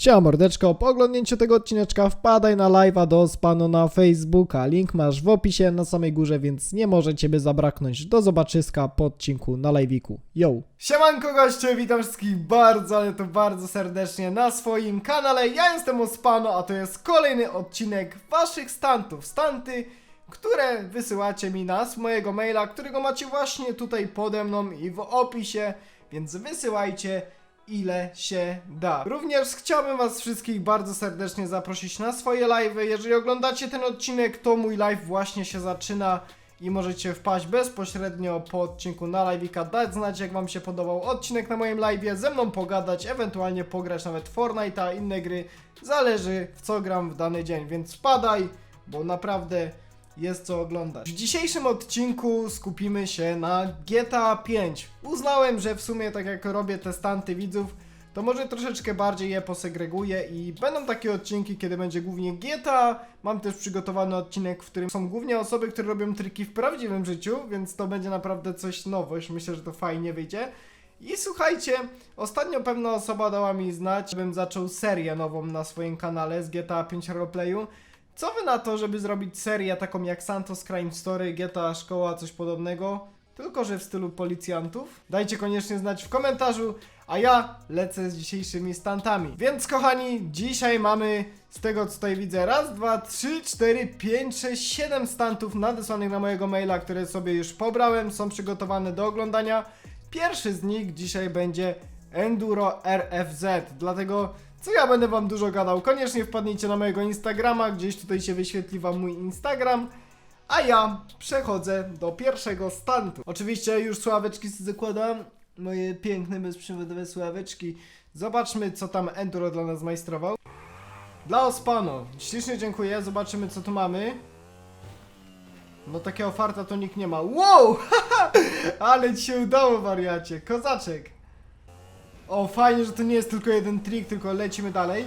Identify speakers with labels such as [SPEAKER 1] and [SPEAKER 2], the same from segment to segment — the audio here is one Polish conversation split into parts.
[SPEAKER 1] Siema mordeczko, po oglądnięciu tego odcineczka wpadaj na live'a do Spano na Facebooka. Link masz w opisie na samej górze, więc nie może ciebie zabraknąć. Do zobaczyska po odcinku na live'iku. Yo! Siemanko goście, witam wszystkich bardzo, ale to bardzo serdecznie na swoim kanale. Ja jestem Ospano, a to jest kolejny odcinek waszych stantów. Stanty, które wysyłacie mi na mojego maila, którego macie właśnie tutaj pode mną i w opisie, więc wysyłajcie ile się da. Również chciałbym was wszystkich bardzo serdecznie zaprosić na swoje live'y. Jeżeli oglądacie ten odcinek, to mój live właśnie się zaczyna i możecie wpaść bezpośrednio po odcinku na live'ika, dać znać jak wam się podobał odcinek na moim live'ie, ze mną pogadać, ewentualnie pograć nawet Fortnite'a, inne gry, zależy w co gram w dany dzień, więc wpadaj, bo naprawdę jest co oglądać. W dzisiejszym odcinku skupimy się na GTA 5. Uznałem, że w sumie tak jak robię te stanty widzów, to może troszeczkę bardziej je posegreguję i będą takie odcinki, kiedy będzie głównie GTA. Mam też przygotowany odcinek, w którym są głównie osoby, które robią triki w prawdziwym życiu, więc to będzie naprawdę coś nowość. Myślę, że to fajnie wyjdzie. I słuchajcie, ostatnio pewna osoba dała mi znać, żebym zaczął serię nową na swoim kanale z GTA 5 Roleplayu. Co wy na to, żeby zrobić serię taką jak Santos Crime Story, GTA Szkoła, coś podobnego? Tylko, że w stylu policjantów? Dajcie koniecznie znać w komentarzu, a ja lecę z dzisiejszymi stantami. Więc kochani, dzisiaj mamy z tego co tutaj widzę raz, dwa, trzy, cztery, pięć, sześć, siedem stantów nadesłanych na mojego maila, które sobie już pobrałem, są przygotowane do oglądania. Pierwszy z nich dzisiaj będzie Enduro RFZ, dlatego co ja będę wam dużo gadał. Koniecznie wpadnijcie na mojego Instagrama, gdzieś tutaj się wyświetli wam mój Instagram. A ja przechodzę do pierwszego stantu. Oczywiście już sławeczki zakładam. Moje piękne, bezprzewodowe sławeczki. Zobaczmy, co tam Enduro dla nas zmajstrował. Dla Ospano. Ślicznie dziękuję. Zobaczymy, co tu mamy. No takiego farta to nikt nie ma. Wow! Ale ci się udało, wariacie. Kozaczek. O, fajnie, że to nie jest tylko jeden trik, tylko lecimy dalej.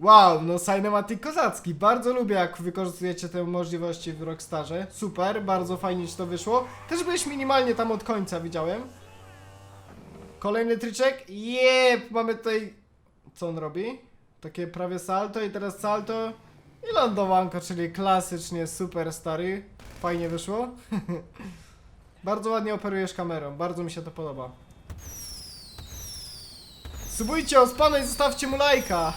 [SPEAKER 1] Wow, no cinematic kozacki. Bardzo lubię, jak wykorzystujecie te możliwości w Rockstarze. Super, bardzo fajnie ci to wyszło. Też byłeś minimalnie tam od końca, widziałem. Kolejny tryczek. Jep, mamy tutaj... Co on robi? Takie prawie salto i teraz salto i lądowanko, czyli klasycznie super stary. Fajnie wyszło. bardzo ładnie operujesz kamerą, bardzo mi się to podoba. Subujcie, ospano i zostawcie mu lajka.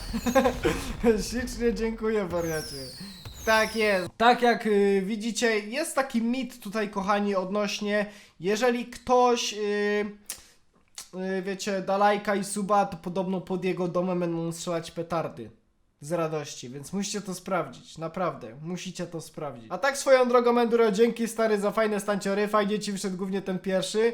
[SPEAKER 1] Ślicznie dziękuję, wariacie. Tak jest. Tak jak y, widzicie, jest taki mit tutaj, kochani, odnośnie, jeżeli ktoś, y, y, wiecie, da lajka i suba, to podobno pod jego domem będą strzelać petardy. Z radości, więc musicie to sprawdzić, naprawdę, musicie to sprawdzić. A tak swoją drogą, Enduro, dzięki stary za fajne stanciory, fajnie ci wyszedł głównie ten pierwszy.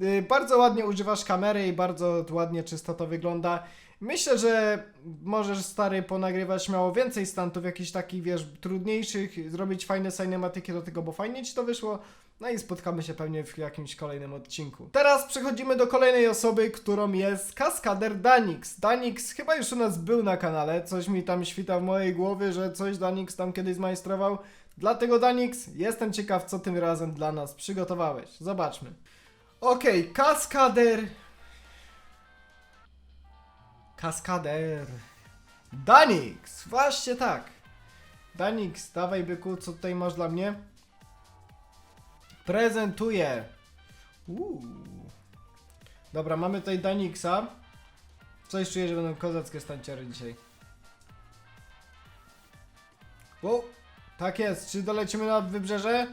[SPEAKER 1] Yy, bardzo ładnie używasz kamery i bardzo ładnie czysto to wygląda. Myślę, że możesz stary ponagrywać miało więcej stantów, jakichś takich, wiesz, trudniejszych, zrobić fajne cinematyki do tego, bo fajnie ci to wyszło. No i spotkamy się pewnie w jakimś kolejnym odcinku. Teraz przechodzimy do kolejnej osoby, którą jest kaskader Danix. Danix chyba już u nas był na kanale, coś mi tam świta w mojej głowie, że coś Danix tam kiedyś zmajstrował. Dlatego Danix, jestem ciekaw, co tym razem dla nas przygotowałeś. Zobaczmy. Okej, kaskader. Kaskader. Danix, właśnie tak. Danix, dawaj byku, co tutaj masz dla mnie? Prezentuję. Uuu. Dobra, mamy tutaj Danixa. Coś czuję, że będą kozackie stanciery dzisiaj. Wow, tak jest. Czy dolecimy na wybrzeże?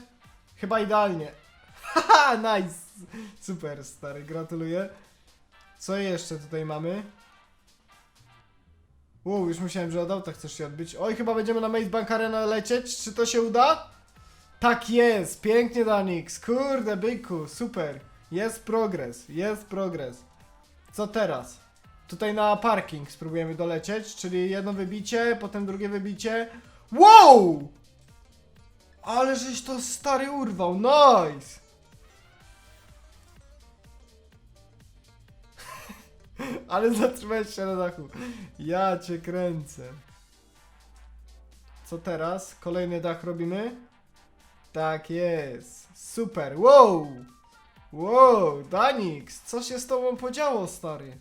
[SPEAKER 1] Chyba idealnie. Haha, nice. Super, stary, gratuluję. Co jeszcze tutaj mamy? Wow, już myślałem, że od auta chcesz się odbyć. Oj, chyba będziemy na Maze Bank Arena lecieć. Czy to się uda? Tak jest, pięknie Danix. Kurde, byku, super. Jest progres, jest progres. Co teraz? Tutaj na parking spróbujemy dolecieć, czyli jedno wybicie, potem drugie wybicie. Wow! Ale żeś to stary urwał, nice! Ale zatrzymałeś się na dachu. Ja cię kręcę. Co teraz? Kolejny dach robimy? Tak jest. Super. Wow! Wow, Danix, co się z tobą podziało, stary?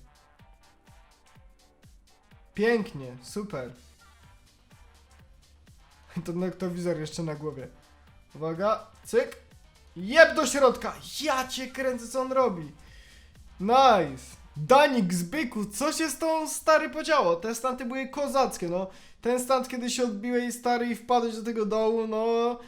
[SPEAKER 1] Pięknie, super. To noktowizor jeszcze na głowie. Uwaga, cyk. Jeb do środka. Ja cię kręcę, co on robi. Nice. Danik z byku, co się z tą stary podziało? Te stanty były kozackie, no. Ten stand, kiedy się odbiłeś stary i wpadłeś do tego dołu, no.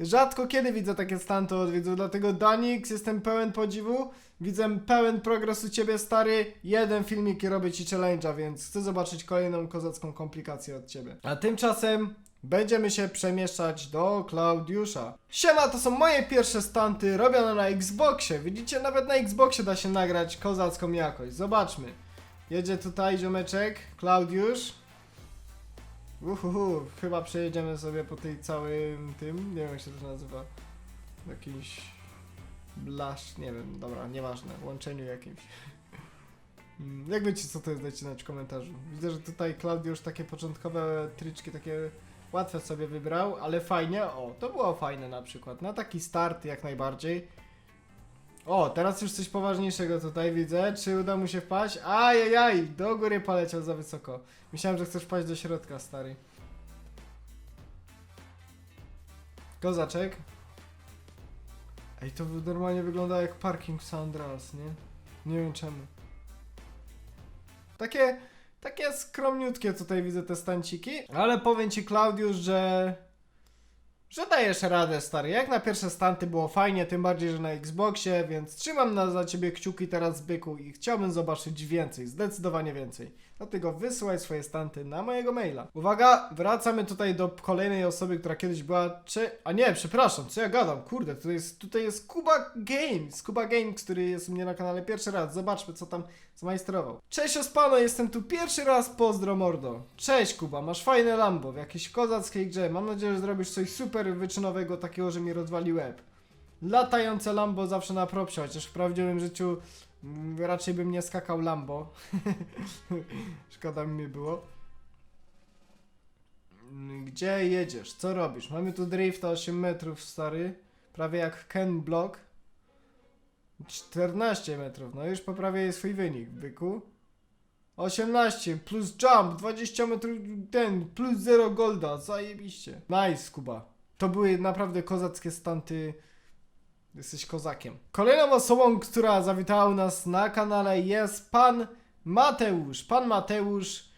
[SPEAKER 1] Rzadko kiedy widzę takie stanty od widzów, dlatego Danix, jestem pełen podziwu. Widzę pełen progres u ciebie, stary. Jeden filmik i robię ci challenge'a, więc chcę zobaczyć kolejną kozacką komplikację od ciebie. A tymczasem będziemy się przemieszczać do Klaudiusza. Siema, to są moje pierwsze stanty robione na Xboxie. Widzicie, nawet na Xboxie da się nagrać kozacką jakość. Zobaczmy. Jedzie tutaj ziomeczek, Klaudiusz. Uhuhu, chyba przejedziemy sobie po tej całym tym, nie wiem jak się to nazywa. Jakiś blasz, nie wiem, dobra, nieważne, łączeniu jakimś. Mm, Jak wiecie co to jest, dajcie znać w komentarzu. Widzę, że tutaj Klaudiusz takie początkowe tryczki, takie łatwe sobie wybrał, ale fajnie, o, to było fajne na przykład, na taki start jak najbardziej. O, teraz już coś poważniejszego tutaj widzę, czy uda mu się wpaść? Ajajaj, do góry poleciał za wysoko. Myślałem, że chcesz wpaść do środka, stary. Kozaczek. Ej, to normalnie wygląda jak parking w San Andreas, nie? Nie wiem czemu. Takie, takie skromniutkie tutaj widzę te stanciki, ale powiem ci Klaudiusz, że że dajesz radę, stary. Jak na pierwsze stanty było fajnie, tym bardziej, że na Xboxie, więc trzymam na, za ciebie kciuki teraz, byku, i chciałbym zobaczyć więcej, zdecydowanie więcej. Dlatego wysyłaj swoje stanty na mojego maila. Uwaga, wracamy tutaj do kolejnej osoby, która kiedyś była, czy... A nie, przepraszam, co ja gadam, kurde, tutaj jest, tutaj jest Kuba Games, Kuba Games, który jest u mnie na kanale pierwszy raz, zobaczmy, co tam zmajstrował. Cześć Ospano, jestem tu pierwszy raz, pozdro mordo. Cześć Kuba, masz fajne Lambo w jakiejś kozackiej grze, mam nadzieję, że zrobisz coś super wyczynowego, takiego, że mi rozwali łeb. Latające Lambo zawsze na propsie, chociaż w prawdziwym życiu raczej bym nie skakał Lambo. Szkoda mi było. Mm, Gdzie jedziesz? Co robisz? Mamy tu drifta 8 metrów, stary. Prawie jak Ken Block. 14 metrów, no już poprawiaj swój wynik, byku. 18 plus jump, 20 metrów ten, plus 0 golda, zajebiście. Nice, Kuba. To były naprawdę kozackie stanty. Jesteś kozakiem. Kolejną osobą, która zawitała u nas na kanale jest pan Mateusz. Pan Mateusz.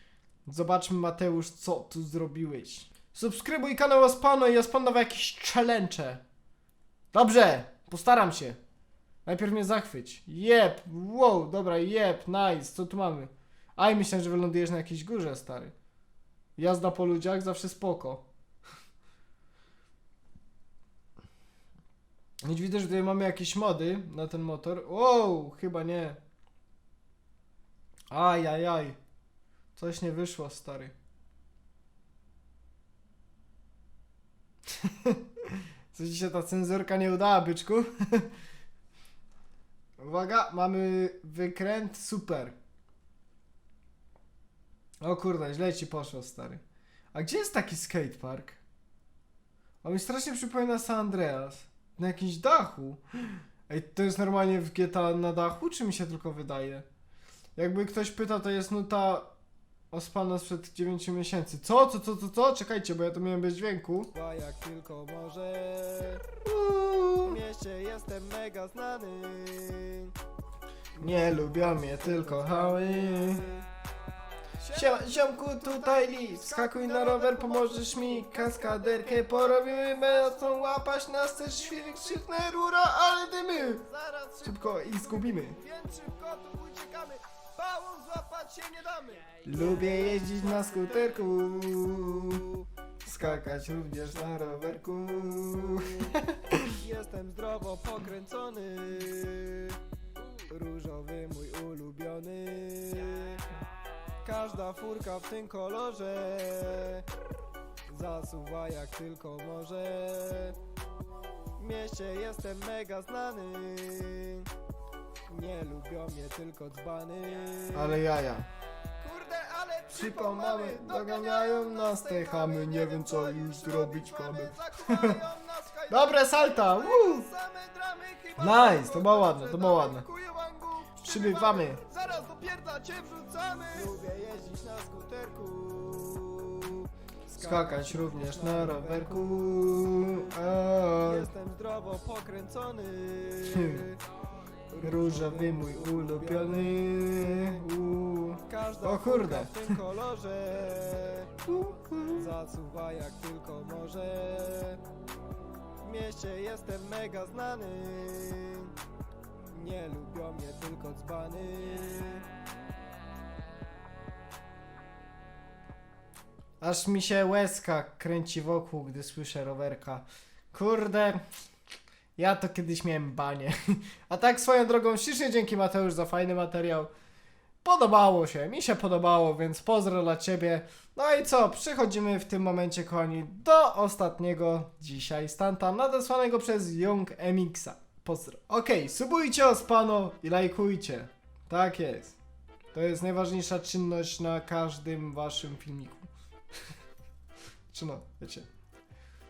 [SPEAKER 1] Zobaczmy Mateusz, co tu zrobiłeś. Subskrybuj kanał Ospano i Ospano jakieś challenge. Dobrze, postaram się. Najpierw mnie zachwyć. Jep, wow, dobra, jep, nice, co tu mamy? Aj, myślałem, że wylądujesz na jakiejś górze, stary. Jazda po ludziach zawsze spoko. Już widzę, że tutaj mamy jakieś mody na ten motor. Wow, chyba nie. Aj, aj, aj. Coś nie wyszło, stary. Co się ta cenzurka nie udała, byczku? Uwaga, mamy wykręt, super. O kurde, źle ci poszło, stary. A gdzie jest taki skatepark? On mi strasznie przypomina San Andreas. Na jakimś dachu. Ej, to jest normalnie w GTA na dachu, czy mi się tylko wydaje? Jakby ktoś pyta, to jest nuta ospana sprzed 9 miesięcy. Co, co, co, co, co? Czekajcie, bo ja to miałem bez dźwięku.
[SPEAKER 2] Była jak tylko może. W mieście jestem mega znany
[SPEAKER 1] Nie lubią mnie tylko hały. Siema, ziomku, tutaj list. Skakuj na rower, pomożesz mi. Kaskaderkę porobimy, będą łapać nas też świrik, krzyknę rura, ale dymy.
[SPEAKER 2] Zaraz
[SPEAKER 1] Szybko ich zgubimy.
[SPEAKER 2] Więc szybko tu uciekamy złapać się nie damy
[SPEAKER 1] Lubię jeździć na skuterku. Skakać również na rowerku.
[SPEAKER 2] Jestem zdrowo pokręcony Każda furka w tym kolorze Zasuwa jak tylko może W mieście jestem mega znany Nie lubią mnie tylko dzbany
[SPEAKER 1] Ale jaja.
[SPEAKER 2] Kurde, ale
[SPEAKER 1] Przypał mamy, doganiają nas te chamy, nie wiem co już zrobić mamy.
[SPEAKER 2] Dobre
[SPEAKER 1] Dobre salta, woo! Nice, to było ładne, to było ładne. Przybywamy.
[SPEAKER 2] Cię wrzucamy. Lubię jeździć na skuterku.
[SPEAKER 1] Skakać również na rowerku. A,
[SPEAKER 2] Jestem zdrowo pokręcony.
[SPEAKER 1] Różowy mój ulubiony. U.
[SPEAKER 2] Każda
[SPEAKER 1] O kurde.
[SPEAKER 2] w tym kolorze Zasuwa jak tylko może. W mieście jestem mega znany Nie lubią mnie tylko dzbany
[SPEAKER 1] Aż mi się łezka kręci wokół, gdy słyszę rowerka. Kurde, ja to kiedyś miałem banie. A tak swoją drogą, ślicznie dzięki Mateusz za fajny materiał. Podobało się, mi się podobało, więc pozdro dla ciebie. No i co, przechodzimy w tym momencie, kochani, do ostatniego dzisiaj stanta nadesłanego przez Young MXa. Pozdro. Okej, subujcie ospano i lajkujcie. Tak jest. To jest najważniejsza czynność na każdym waszym filmiku. Czy no, wiecie.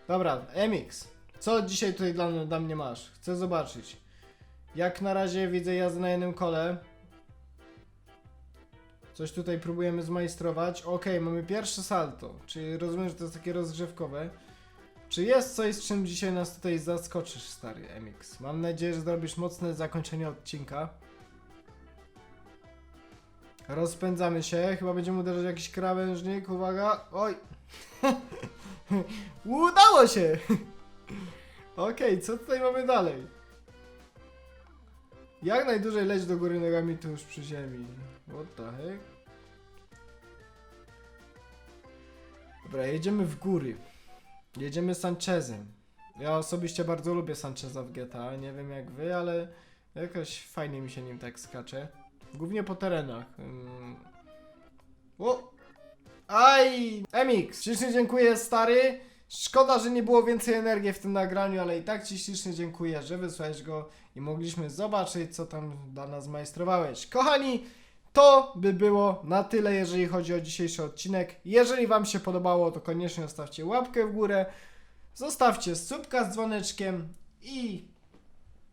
[SPEAKER 1] Dobra, MX. Co dzisiaj tutaj dla, dla mnie masz? Chcę zobaczyć. Jak na razie widzę jazdę na jednym kole. Coś tutaj próbujemy zmajstrować. Okej, mamy pierwsze salto. Czyli rozumiem, że to jest takie rozgrzewkowe. Czy jest coś, z czym dzisiaj nas tutaj zaskoczysz, stary MX? Mam nadzieję, że zrobisz mocne zakończenie odcinka. Rozpędzamy się. Chyba będziemy uderzać jakiś krawężnik. Uwaga. Oj. Udało się! Okej, co tutaj mamy dalej? Jak najdłużej leć do góry nogami tuż przy ziemi. What the heck? Dobra, jedziemy w góry. Jedziemy Sanchezem. Ja osobiście bardzo lubię Sancheza w GTA. Nie wiem jak wy, ale jakoś fajnie mi się nim tak skacze. Głównie po terenach. Ym. O! Aj! MX! Ślicznie dziękuję, stary. Szkoda, że nie było więcej energii w tym nagraniu, ale i tak Ci ślicznie dziękuję, że wysłałeś go i mogliśmy zobaczyć, co tam dla nas majstrowałeś. Kochani, to by było na tyle, jeżeli chodzi o dzisiejszy odcinek. Jeżeli Wam się podobało, to koniecznie zostawcie łapkę w górę, zostawcie subka z dzwoneczkiem i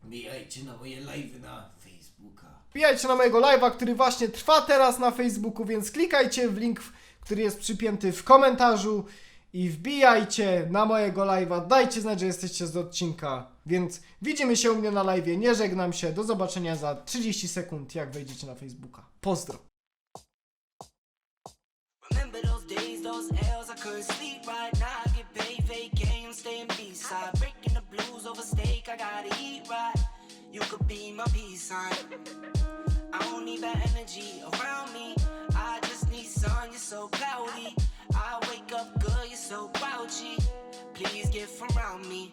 [SPEAKER 3] Wbijajcie na moje live'y na Facebooka.
[SPEAKER 1] Wbijajcie na mojego live'a, który właśnie trwa teraz na Facebooku, więc klikajcie w link, w- który jest przypięty w komentarzu i wbijajcie na mojego live'a. Dajcie znać, że jesteście z odcinka. Więc widzimy się u mnie na live'ie. Nie żegnam się. Do zobaczenia za 30 sekund, jak wejdziecie na Facebooka. Pozdro.
[SPEAKER 4] You could be my peace sign. I don't need that energy around me. I just need sun, you're so cloudy. I wake up good, you're so grouchy. Please get from around me.